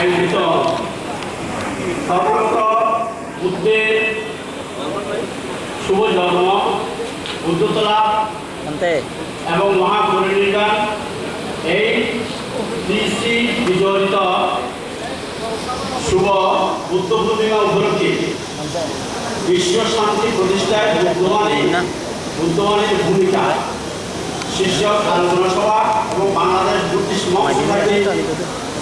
আয়োজিত সর্বত বুদ্ধের শুভ জন্ম বুদ্ধতলা এবং মহাপরিনির্বাণ এই শ্রী বিজড়িত শুভ বুদ্ধ পূর্ণিমা উপলক্ষে বিশ্ব শান্তি প্রতিষ্ঠায় বুদ্ধবাণী না। বুদ্ধবাণীর ভূমিকা। শীর্ষক আলোচনা সভা এবং বাংলাদেশ মক সোসাইটি